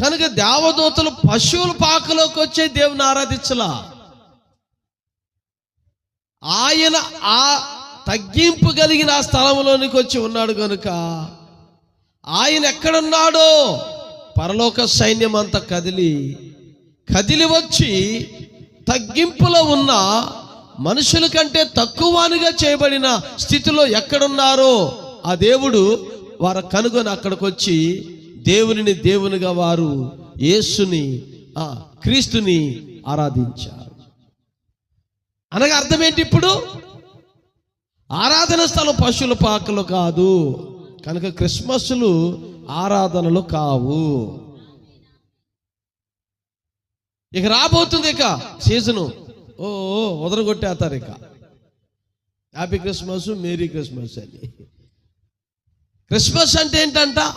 కనుక దేవదూతలు పశువుల పాకలోకి వచ్చే దేవుని ఆరాధించలా. ఆయన ఆ తగ్గింపు కలిగిన ఆ స్థలంలోనికి వచ్చి ఉన్నాడు కనుక ఆయన ఎక్కడున్నాడో? పరలోక సైన్యం అంతా కదిలి కదిలి వచ్చి తగ్గింపులో ఉన్న మనుషుల కంటే తక్కువనిగా చేయబడిన స్థితిలో ఎక్కడున్నారో ఆ దేవుడు వారు కనుగొని అక్కడికి వచ్చి దేవునిని దేవునిగా వారు యేసుని ఆ క్రీస్తుని ఆరాధించారు. అనగా అర్థం ఏంటి ఇప్పుడు? ఆరాధన స్థలం పశువుల పాకలు కాదు కనుక క్రిస్మస్లు ఆరాధనలు కావు. ఇక రాబోతుంది ఇక సీజను. ఓ వదలగొట్టేస్తారు ఇక. హ్యాపీ క్రిస్మస్ మేరీ క్రిస్మస్ అని. క్రిస్మస్ అంటే ఏంటంట?